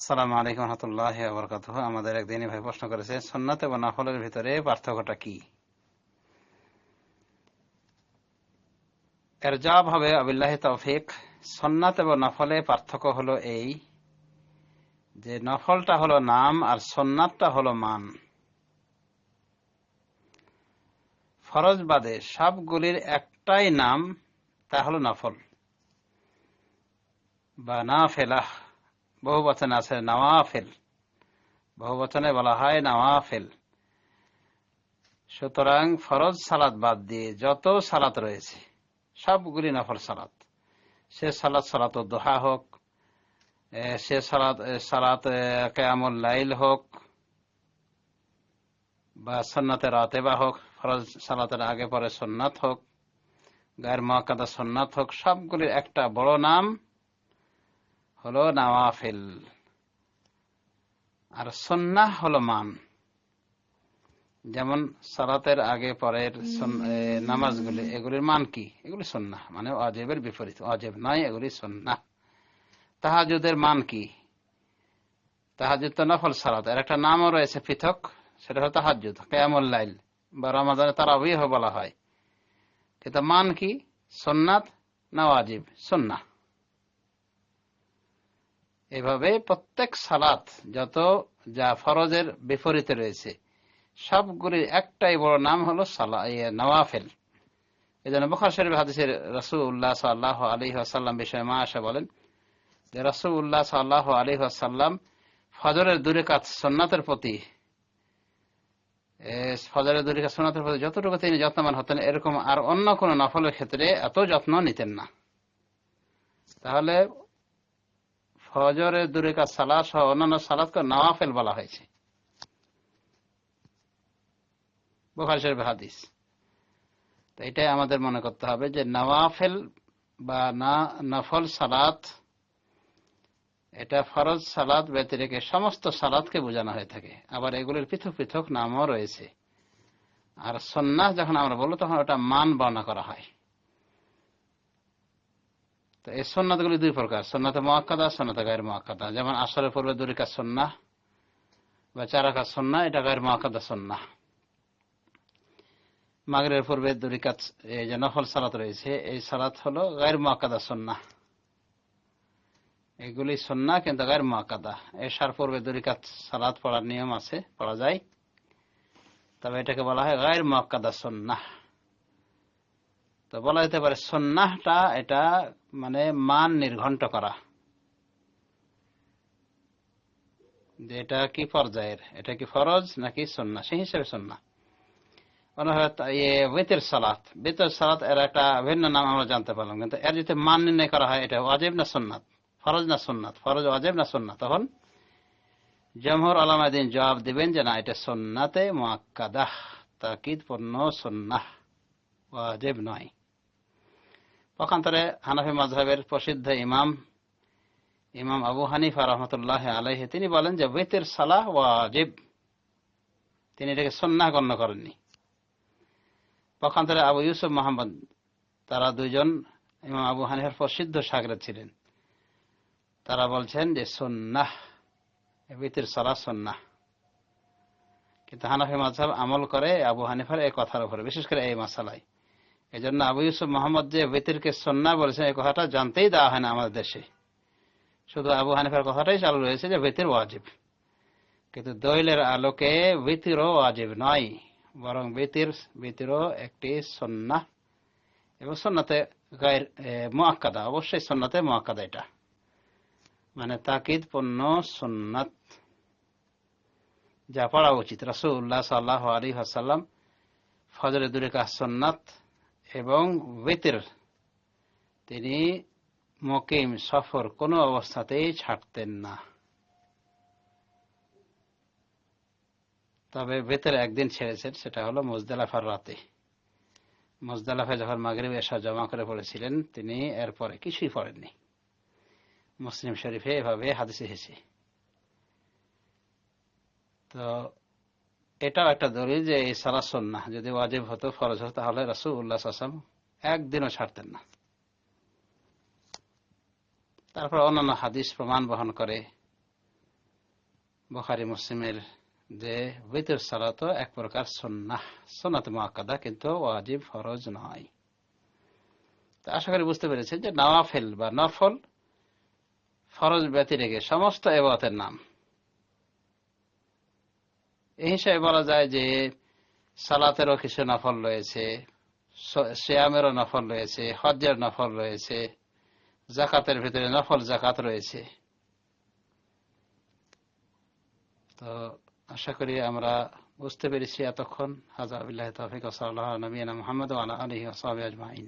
সালাম আলাইকুম রহমতুল্লাহ বরকাত আমাদের একদিনই ভাই প্রশ্ন করেছে সন্ন্যত এবং নফলের ভিতরে পার্থক্যটা কি? এর জবাব হবে, আবিল্লাহ তৌফিক সন্ন্যত এবং নফলে পার্থক্য হলো এই যে নফলটা হলো নাম আর সন্ন্যাতটা হলো মান। ফরজ বাদে সবগুলির একটাই নাম, তা হলো নফল বা না ফেলাহ বহু বচনে আছে, নওয়াফেল। বহু বচনে বলা হয় নওয়াফেল। সুতরাং ফরজ সালাত বাদ দিয়ে যত সালাত রয়েছে, সবগুলি নফল সালাত। সে সালাত সালাত দোহা হোক সে সালাত সালাত কেয়ামুল লাইল হোক, বা সন্ন্যতের রাতেবা হোক, ফরজ সালাতের আগে পরে সন্ন্যত হোক, গায়ের মহাকাদা সন্ন্যত হোক, সবগুলির একটা বড় নাম হলো নওয়াফিল। আর সন্ন্যাহ হলো মান। যেমন সালাতের আগে পরের নামাজগুলি এগুলির মান কি? এগুলি সন্না মানে অজেবের বিপরীত। অজেব নয় এগুলি সন্না তাহাজুদের মান কি? তাহাজুদ তো নফল সালাত। এর একটা নামও রয়েছে পৃথক সেটা হলো তাহাজুদ কেয়ামুল্লাইল বা রমাদানে তারাবিহ বলা হয়। কিন্তু মান কি? সন্ন্যাত না ওয়াজিব সন্না এভাবে প্রত্যেক সালাত যত যা ফরজের বিপরীতে রয়েছে, সবগুলির একটাই বড় নাম হলো সালা নওয়াফেল। এই জন্য বখার শরীফ হাদিসের রসুল্লাহ সাল্লাহ আলী আসাল্লাম বিষয়ে মা আসা বলেন যে রসুল্লাহ সাল্লাহ আলী আসাল্লাম ফজরের দূরে কাজ সন্ন্যতের প্রতি ফজরের দূরে কাজ সন্ন্যতের প্রতি যতটুকু তিনি যত্নবান হতেন, এরকম আর অন্য কোন নফলের ক্ষেত্রে এত যত্ন নিতেন না। তাহলে ফজরের দূরে কাজ সালাদ সহ অন্যান্য সালাদকে নওয়াফেল বলা হয়েছে। বোখারি শরীফ হাদিস। তো এটাই আমাদের মনে করতে হবে যে নওয়াফেল বা না, নফল সালাত এটা ফরজ সালাদ ব্যতিরেকে সমস্ত সালাদকে বোঝানো হয়ে থাকে। আবার এগুলির পৃথক পৃথক নামও রয়েছে। আর সন্ন্যাস যখন আমরা বলব, তখন ওটা মান বর্ণনা করা হয়। তো এই সন্ন্যতগুলি দুই প্রকার সন্ন্যতে মহাক্কাদা সন্ন্যতে গায়ের মহাক্কাদা যেমন আসরের পূর্বে দুরিকা সন্না বা চারাকা সন্না এটা গায়ের মহাক্কাদা সন্না মাগরের পূর্বে দুরিকাত এই যে নফল সালাত রয়েছে, এই সালাত হলো গায়ের মহাক্কাদা সন্না এগুলি সন্না কিন্তু গায়ের মহাক্কাদা এসার পূর্বে দুরিকাত সালাত পড়ার নিয়ম আছে, পড়া যায়। তবে এটাকে বলা হয় গায়ের মহাক্কাদা সন্না তো বলা যেতে পারে সন্ন্যাহটা এটা মানে মান নির্ঘণ্ট করা। যে এটা কি পর্যায়ের? এটা কি ফরজ নাকি সন্না সেই হিসেবে সন্না বেতের সালাত। বেতের সালাত এর একটা ভিন্ন নাম আমরা জানতে পারলাম, কিন্তু এর যদি মান নির্ণয় করা হয়, এটা অজেব না সন্ন্যাত ফরজ না সন্ন্যাত ফরজ অজেব না সন্না তখন জমহর আলামাদিন জবাব দিবেন যে না, এটা সন্নাতে মোয়াক্কাদাহ তাকিদ পণ্য সন্ন্যাহ। ওয়াজেব নয় পক্ষান্তরে হানাফি মাজহাবের প্রসিদ্ধ ইমাম ইমাম আবু হানিফা রহমতুল্লাহ আলাইহে, তিনি বলেন যে বেতের সালাহ ওয়াজিব। তিনি এটাকে সন্না গণ্য করেননি। পক্ষান্তরে আবু ইউসুফ মোহাম্মদ তারা দুইজন ইমাম আবু হানিফার প্রসিদ্ধ সাগরে ছিলেন। তারা বলছেন যে সন্ন্যাহ বেতের সালাহ সন্ন্যাহ কিন্তু হানাফি মাজহাব আমল করে আবু হানিফার এই কথার উপরে, বিশেষ করে এই মশালায় এই জন্য আবু ইউসুফ মোহাম্মদ যে বেতিরকে সন্না বলেছেন, এই কথাটা জানতেই দেওয়া হয় না আমাদের দেশে। শুধু আবু হানিফার কথাটাই চালু রয়েছে যে বেতির ওয়াজিব। কিন্তু দৈলের আলোকে বেতিরও ওয়াজিব নয়, বরং বেতির বেতিরও একটি সন্না। এবং সন্নাতে গায়ের মোয়াক্কাদা অবশ্যই সন্নাতে মোয়াক্কাদা এটা। মানে তাকিদ পণ্য সন্ন্যাত যা পড়া উচিত। রাসুল্লাহ সাল্লাহ আলী হাসাল্লাম ফজরে দূরে কাজ সন্ন্যাত এবং বেতের তিনি মকিম, সফর কোনো অবস্থাতেই ছাড়তেন না। তবে বেতের একদিন ছেড়েছেন, সেটা হলো মোজদালাফার রাতে। মোজদালাফে যখন মাগরিব এসা জমা করে পড়েছিলেন, তিনি এরপরে কিছুই পড়েননি। মুসলিম শরীফে এভাবে হাদিসে হেসে তো এটাও একটা দলিল যে এই সালা সন্না যদি ওয়াজিব হতো, ফরজ হতো, তাহলে রাসুল উল্লাহ আসাম একদিনও ছাড়তেন না। তারপর অন্যান্য হাদিস প্রমাণ বহন করে বুখারি, মুসলিমের যে বিতর সালাত এক প্রকার সন্ন্যাহ সন্নাত মহাকাদা কিন্তু ওয়াজিব ফরজ নয়। তা আশা করি বুঝতে পেরেছেন যে নওয়াফেল বা নফল ফরজ ব্যতি রেখে সমস্ত এবাতের নাম। এই হিসাবে বলা যায় যে সালাতেরও কিছু নফল রয়েছে শ্যামেরও নফল রয়েছে, হজ্জের নফল রয়েছে জাকাতের ভিতরে নফল জাকাত রয়েছে। তো আশা করি আমরা বুঝতে পেরেছি এতক্ষণ। হাজার তফিক সাল্লাহ নবীনা মোহাম্মদ আলহি আসাবি আজমাইন।